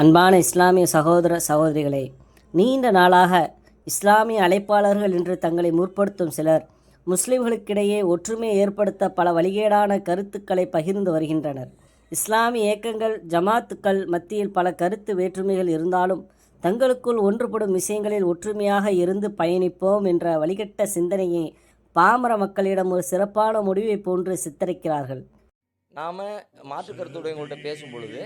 அன்பான இஸ்லாமிய சகோதர சகோதரிகளே நீண்ட நாளாக இஸ்லாமிய அழைப்பாளர்கள் என்று தங்களை முற்படுத்தும் சிலர் முஸ்லிம்களுக்கிடையே ஒற்றுமையை ஏற்படுத்த பல வழிகேடான கருத்துக்களை பகிர்ந்து வருகின்றனர். இஸ்லாமிய இயக்கங்கள் ஜமாத்துக்கள் மத்தியில் பல கருத்து வேற்றுமைகள் இருந்தாலும் தங்களுக்குள் ஒன்றுபடும் விஷயங்களில் ஒற்றுமையாக இருந்து பயணிப்போம் என்ற வழிகட்ட சிந்தனையை பாமர மக்களிடம் ஒரு சிறப்பான முடிவை போன்று சித்தரிக்கிறார்கள். நாம் மாற்று கருத்துடையவங்கள்ட்ட பேசும் பொழுது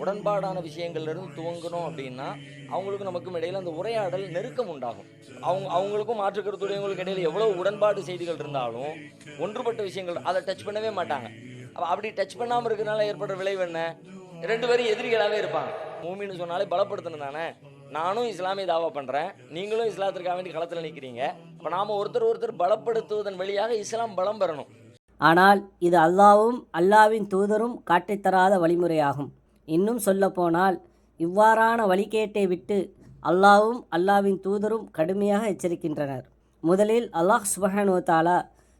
உடன்பாடான விஷயங்கள்லேருந்து துவங்கணும் அப்படின்னா அவங்களுக்கும் நமக்கும் இடையில் அந்த உரையாடல் நெருக்கம் உண்டாகும். அவங்க அவங்களுக்கும் மாற்று கருத்துடையவங்களுக்கு இடையில் எவ்வளோ உடன்பாடு செய்திகள் இருந்தாலும் ஒன்றுபட்ட விஷயங்கள் அதை டச் பண்ணவே மாட்டாங்க. அப்படி டச் பண்ணாமல் இருக்கிறனால ஏற்படுற விளைவு என்ன? ரெண்டு பேரும் எதிரிகளாகவே இருப்பாங்க. மூமின்னு சொன்னாலே பலப்படுத்தணும் தானே? நானும் இஸ்லாமிய தாவா பண்ணுறேன் நீங்களும் இஸ்லாத்திற்காக வேண்டி களத்தில் நிற்கிறீங்க இப்போ நாம் ஒருத்தர் ஒருத்தர் பலப்படுத்துவதன் வழியாக இஸ்லாம் பலம் பெறணும். ஆனால் இது அல்லாவும் அல்லாவின் தூதரும் காட்டித்தராத வழிமுறையாகும். இன்னும் சொல்லப்போனால் இவ்வாறான வழிகேட்டை விட்டு அல்லாவும் அல்லாவின் தூதரும் கடுமையாக எச்சரிக்கின்றனர். முதலில் அல்லாஹ் சுபஹானு தாலா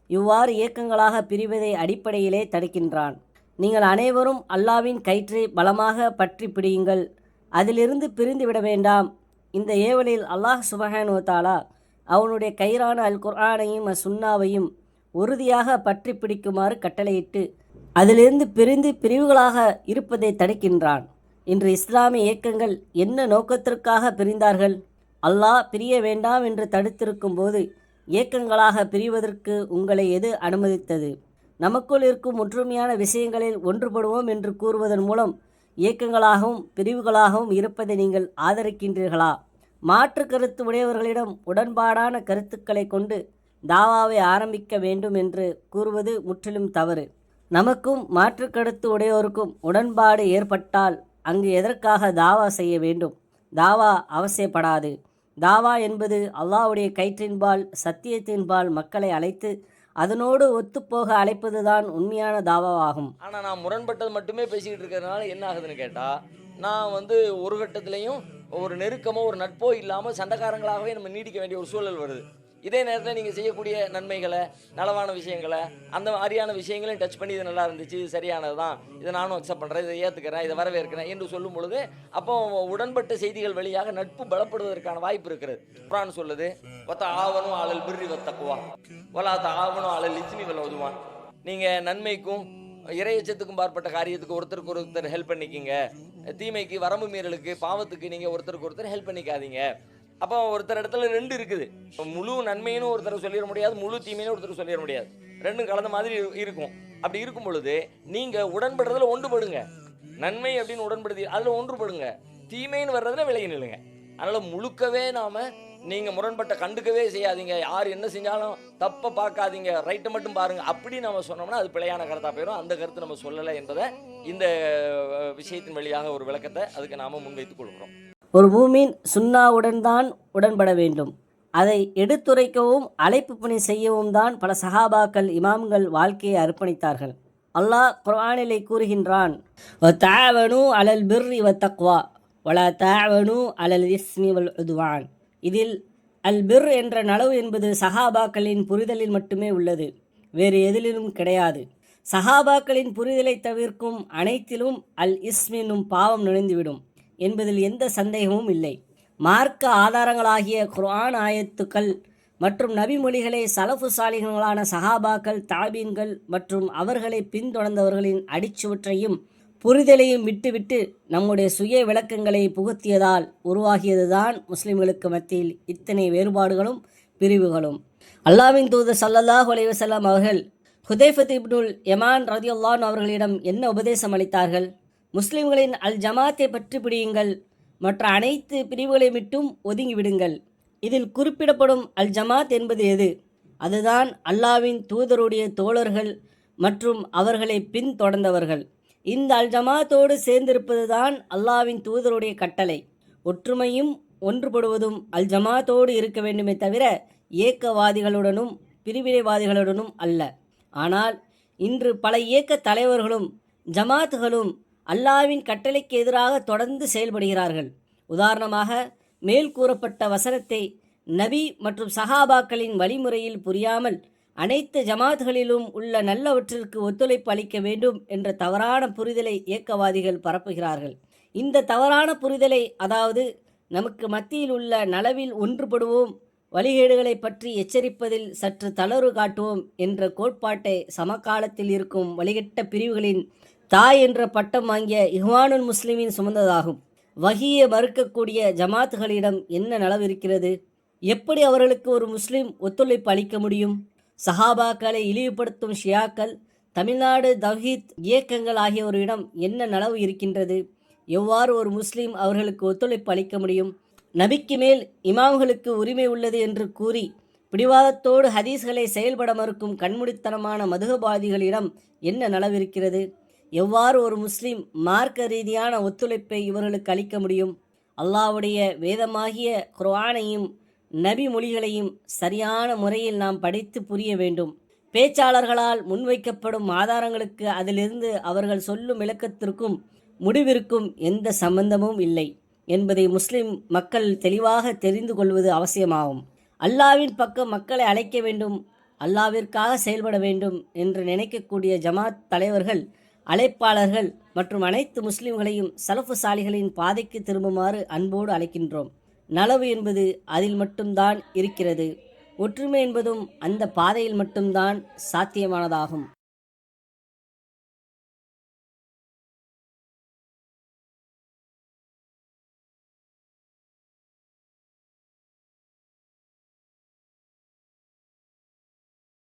இவ்வாறு இயக்கங்களாக பிரிவதை அடிப்படையிலே தடுக்கின்றான். நீங்கள் அனைவரும் அல்லாவின் கயிற்றை பலமாக பற்றி பிடியுங்கள். அதிலிருந்து பிரிந்து விட வேண்டாம். இந்த ஏவலில் அல்லாஹ் சுபஹானுவத்தாலா அவனுடைய கயிறான அல் குர்ஆனையும் சுன்னாவையும் உறுதியாக பற்றி பிடிக்குமாறு கட்டளையிட்டு அதிலிருந்து பிரிந்து பிரிவுகளாக இருப்பதை தடுக்கின்றான். இன்று இஸ்லாமிய இயக்கங்கள் என்ன நோக்கத்திற்காக பிரிந்தார்கள்? அல்லாஹ் பிரிய வேண்டாம் என்று தடுத்திருக்கும் போது இயக்கங்களாக பிரிவதற்கு உங்களை எது அனுமதித்தது? நமக்குள் இருக்கும் ஒற்றுமையான விஷயங்களில் ஒன்றுபடுவோம் என்று கூறுவதன் மூலம் இயக்கங்களாகவும் பிரிவுகளாகவும் இருப்பதை நீங்கள் ஆதரிக்கின்றீர்களா? மாற்று கருத்து உடையவர்களிடம் உடன்பாடான கருத்துக்களை கொண்டு தாவாவை ஆரம்பிக்க வேண்டும் என்று கூறுவது முற்றிலும் தவறு. நமக்கும் மாற்று உடையோருக்கும் உடன்பாடு ஏற்பட்டால் அங்கு எதற்காக தாவா செய்ய வேண்டும்? தாவா அவசியப்படாது. தாவா என்பது அல்லாஹ்வுடைய கயிற்றின்பால் சத்தியத்தின்பால் மக்களை அழைத்து அதனோடு ஒத்துப்போக அழைப்பதுதான் உண்மையான தாவாவாகும். ஆனால் நான் முரண்பட்டது மட்டுமே பேசிக்கிட்டு இருக்கிறதுனால என்ன ஆகுதுன்னு கேட்டால் நான் வந்து ஒரு கட்டத்துலேயும் ஒரு நெருக்கமோ ஒரு நட்போ இல்லாமல் சண்டைக்காரங்களாகவே நம்ம நீடிக்க வேண்டிய ஒரு சூழல் வருது. இதே நேரத்தில் நீங்கள் செய்யக்கூடிய நன்மைகளை நலவான விஷயங்களை அந்த மாதிரியான விஷயங்களையும் டச் பண்ணி இது நல்லா இருந்துச்சு இது சரியானது தான் இதை நானும் அக்செப்ட் பண்ணுறேன் இதை ஏற்றுக்கிறேன் இதை வரவேற்கிறேன் என்று சொல்லும் பொழுது அப்போ உடன்பட்ட செய்திகள் வழியாக நட்பு பலப்படுவதற்கான வாய்ப்பு இருக்கிறது. குரான் சொல்லுது ஒத்த ஆவணும் ஆளல் பிரி வத்தக்குவா ஒலாத்த ஆவணும் ஆளல் இச்சினி வல்ல உதுவான் நீங்கள் நன்மைக்கும் இறையச்சத்துக்கும் பார்ப்பட்ட காரியத்துக்கு ஒருத்தருக்கு ஒருத்தர் ஹெல்ப் பண்ணிக்கிங்க. தீமைக்கு வரம்பு மீறலுக்கு பாவத்துக்கு நீங்கள் ஒருத்தருக்கு ஒருத்தர் ஹெல்ப் பண்ணிக்காதீங்க. அப்போ ஒருத்தர் இடத்துல ரெண்டு இருக்குது. இப்போ முழு நன்மைன்னு ஒருத்தர் சொல்லிட முடியாது முழு தீமைன்னு ஒருத்தர் சொல்லிட முடியாது. ரெண்டும் கலந்த மாதிரி இருக்கும். அப்படி இருக்கும் பொழுது நீங்கள் உடன்படுறதுல ஒன்றுபடுங்க. நன்மை அப்படின்னு உடன்படுத்தி அதில் ஒன்றுபடுங்க. தீமைன்னு வர்றதுல விலகி நில்லுங்க. அதனால் முழுக்கவே நாம் நீங்கள் முரண்பட்ட கண்டுக்கவே செய்யாதீங்க. யார் என்ன செஞ்சாலும் தப்பை பார்க்காதீங்க. ரைட்டை மட்டும் பாருங்க. அப்படி நம்ம சொன்னோம்னா அது பிழையான கருத்தாக போயிடும் அந்த கருத்து நம்ம சொல்லலை என்பதை இந்த விஷயத்தின் வழியாக ஒரு விளக்கத்தை அதுக்கு நாம் முன்வைத்துக் கொள்கிறோம். ஒரு மூமின் சுன்னாவுடன் தான் உடன்பட வேண்டும். அதை எடுத்துரைக்கவும் அழைப்பு பணி செய்யவும் தான் பல சஹாபாக்கள் இமாம்கள் வாழ்க்கையை அர்ப்பணித்தார்கள். அல்லாஹ் குர்ஆனிலே கூறுகின்றான் தாவனு அலல் பிர்ரி வ தக்வா வலா தாவனு அலல் இஸ்மி வல் உதுவான் இதில் அல் பிர் என்ற நலவு என்பது சஹாபாக்களின் புரிதலில் மட்டுமே உள்ளது வேறு எதிலும் கிடையாது. சஹாபாக்களின் புரிதலை தவிர்க்கும் அனைத்திலும் அல் இஸ்மினும் பாவம் நுழைந்துவிடும் என்பதில் எந்த சந்தேகமும் இல்லை. மார்க்க ஆதாரங்களாகிய குர்ஆன் ஆயத்துக்கள் மற்றும் நபிமொழிகளை சலஃபு சாலிகங்களான சஹாபாக்கள் தாபீன்கள் மற்றும் அவர்களை பின்தொடர்ந்தவர்களின் அடிச்சுவற்றையும் புரிதலையும் விட்டுவிட்டு நம்முடைய சுய விளக்கங்களை புகுத்தியதால் உருவாகியதுதான் முஸ்லிம்களுக்கு மத்தியில் இத்தனை வேறுபாடுகளும் பிரிவுகளும். அல்லாவின் தூது சல்லல்லாஹ் அலைவசல்லாம் அவர்கள் ஹுதைஃபத் இப்னுல் யமான் ரதியுல்லான் அவர்களிடம் என்ன உபதேசம் அளித்தார்கள்? முஸ்லிம்களின் அல் ஜமாத்தை பற்றி பிடியுங்கள். மற்ற அனைத்து பிரிவுகளை விட்டும் ஒதுங்கிவிடுங்கள். இதில் குறிப்பிடப்படும் அல் ஜமாத் என்பது எது? அதுதான் அல்லாவின் தூதருடைய தோழர்கள் மற்றும் அவர்களை பின்தொடர்ந்தவர்கள் இந்த அல் ஜமாத்தோடு சேர்ந்திருப்பதுதான் அல்லாவின் தூதருடைய கட்டளை. ஒற்றுமையும் ஒன்றுபடுவதும் அல் ஜமாத்தோடு இருக்க வேண்டுமே தவிர இயக்கவாதிகளுடனும் பிரிவினைவாதிகளுடனும் அல்ல. ஆனால் இன்று பல இயக்க தலைவர்களும் ஜமாத்துகளும் அல்லாவின் கட்டளைக்கு எதிராக தொடர்ந்து செயல்படுகிறார்கள். உதாரணமாக மேல் கூறப்பட்ட வசனத்தை நபி மற்றும் சஹாபாக்களின் வழிமுறையில் புரியாமல் அனைத்து ஜமாத்களிலும் உள்ள நல்லவற்றிற்கு ஒத்துழைப்பு அளிக்க வேண்டும் என்ற தவறான புரிதலை இயக்கவாதிகள் பரப்புகிறார்கள். இந்த தவறான புரிதலை அதாவது நமக்கு மத்தியில் உள்ள நலவில் ஒன்றுபடுவோம் வழிகேடுகளை பற்றி எச்சரிப்பதில் சற்று தளர்வு காட்டுவோம் என்ற கோட்பாட்டை சமகாலத்தில் இருக்கும் வழிகட்ட பிரிவுகளின் தாய் என்ற பட்டம் வாங்கிய இஹ்வானுல் முஸ்லிமின் சுமந்ததாகும். வகியை மறுக்கக்கூடிய ஜமாத்துகளிடம் என்ன நலவு இருக்கிறது எப்படி அவர்களுக்கு ஒரு முஸ்லீம் ஒத்துழைப்பு அளிக்க முடியும்? சஹாபாக்களை இழிவுபடுத்தும் ஷியாக்கள் தமிழ்நாடு தவ்ஹீத் இயக்கங்கள் ஆகியோரிடம் என்ன நலவு இருக்கின்றது? எவ்வாறு ஒரு முஸ்லீம் அவர்களுக்கு ஒத்துழைப்பு அளிக்க முடியும்? நபிக்கு மேல் இமாம்களுக்கு உரிமை உள்ளது என்று கூறி பிடிவாதத்தோடு ஹதீஸ்களை செயல்பட மறுக்கும் கண்முடித்தனமான மதுகபாதிகளிடம் என்ன நலவிருக்கிறது? எவ்வாறு ஒரு முஸ்லிம் மார்க்க ரீதியான ஒத்துழைப்பை இவர்களுக்கு அளிக்க முடியும்? அல்லாஹ்வுடைய வேதமாகிய குர்ஆனையும் நபி மொழிகளையும் சரியான முறையில் நாம் படித்து புரிய வேண்டும். பேச்சாளர்களால் முன்வைக்கப்படும் ஆதாரங்களுக்கு அதிலிருந்து அவர்கள் சொல்லும் விளக்கத்திற்கும் முடிவிற்கும் எந்த சம்பந்தமும் இல்லை என்பதை முஸ்லிம் மக்கள் தெளிவாக தெரிந்து கொள்வது அவசியமாகும். அல்லாவின் பக்கம் மக்களை அழைக்க வேண்டும் அல்லாவிற்காக செயல்பட வேண்டும் என்று நினைக்கக்கூடிய ஜமாத் தலைவர்கள் அழைப்பாளர்கள் மற்றும் அனைத்து முஸ்லிம்களையும் சலஃபு சாலிகளின் பாதைக்கு திரும்புமாறு அன்போடு அழைக்கின்றோம். நலவு என்பது அதில் மட்டும்தான் இருக்கிறது. ஒற்றுமை என்பதும் அந்த பாதையில் மட்டும்தான் சாத்தியமானதாகும்.